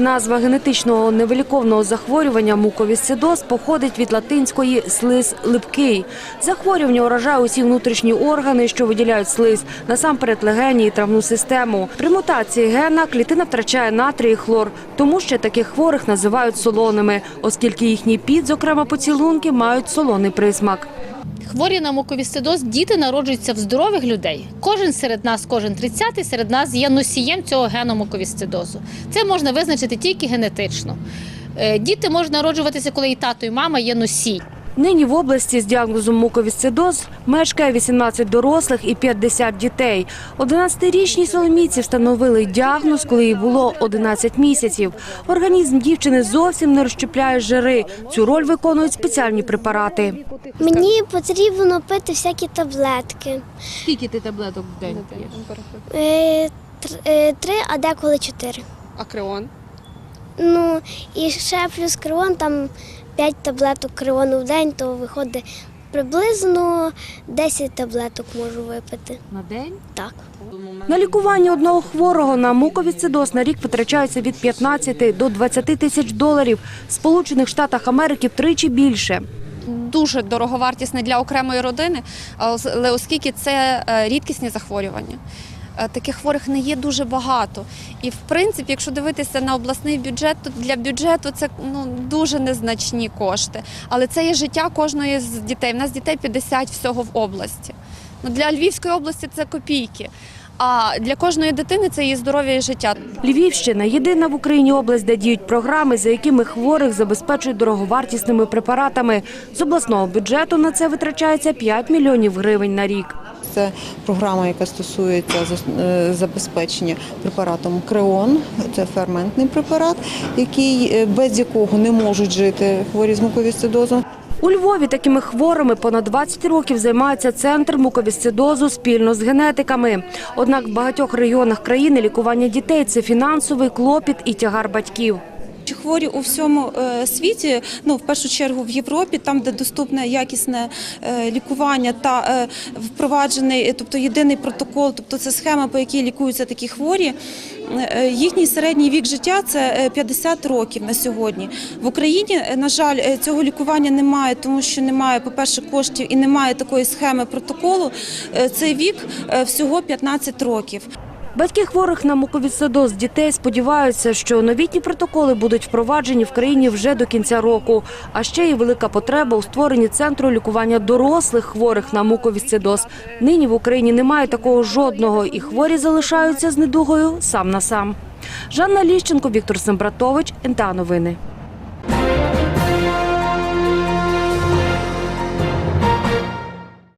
Назва генетичного невиліковного захворювання муковісцидоз походить від латинської слиз липкий. Захворювання уражає усі внутрішні органи, що виділяють слиз, насамперед легені і травну систему. При мутації гена клітина втрачає натрій і хлор, тому ще таких хворих називають солоними, оскільки їхній під, зокрема поцілунки, мають солоний присмак. Хворі на муковісцидоз діти народжуються в здорових людей. Кожен серед нас, кожен 30-й серед нас є носієм цього гену муковісцидозу. Це можна визначити тільки генетично. Е, Діти можуть народжуватися, коли і тато, і мама є носій. Нині в області з діагнозом муковісцидоз мешкає 18 дорослих і 50 дітей. 11-річній Соломійці встановили діагноз, коли їй було 11 місяців. Організм дівчини зовсім не розщепляє жири. Цю роль виконують спеціальні препарати. Мені потрібно пити всякі таблетки. Скільки ти таблеток в день п'єш? Е, е, Три, а деколи чотири. А креон? Ну і ще плюс крион, там п'ять таблеток кривону в день, то виходить приблизно 10 таблеток можу випити. На день? Так. На лікування одного хворого на муковісцидоз на рік витрачається від 15 до 20 тисяч доларів. В Сполучених Штатах Америки втричі більше. Дуже дороговартісне для окремої родини, але оскільки це е, рідкісні захворювання. Е, Таких хворих не є дуже багато. І в принципі, якщо дивитися на обласний бюджет, то для бюджету це ну дуже незначні кошти. Але це є життя кожної з дітей. У нас дітей 50 всього в області. Ну для Львівської області це копійки. А для кожної дитини це її здоров'я і життя. Львівщина єдина в Україні область, де діють програми, за якими хворих забезпечують дороговартісними препаратами. З обласного бюджету на це витрачається 5 мільйонів гривень на рік. Це програма, яка стосується е, забезпечення препаратом Креон. Це ферментний препарат, який е, без якого не можуть жити хворі з муковісцидозом. У Львові такими хворими понад 20 років займається центр муковісцидозу спільно з генетиками. Однак в багатьох регіонах країни лікування дітей це фінансовий клопіт і тягар батьків. Хворі у всьому е, світі, ну в першу чергу в Європі, там де доступне якісне е, лікування та е, впроваджений, тобто єдиний протокол, тобто це схема, по якій лікуються такі хворі. Їхній середній вік життя це е, 50 років на сьогодні. В Україні, на жаль, цього лікування немає, тому що немає, по-перше, коштів і немає такої схеми протоколу. Цей вік всього 15 років. Батьки хворих на муковісцидоз дітей сподіваються, що новітні протоколи будуть впроваджені в країні вже до кінця року. А ще є велика потреба у створенні центру лікування дорослих хворих на муковісцидоз. Нині в Україні немає такого жодного, і хворі залишаються з недугою сам на сам. Жанна Ліщенко, Віктор Сембратович, НТА Новини.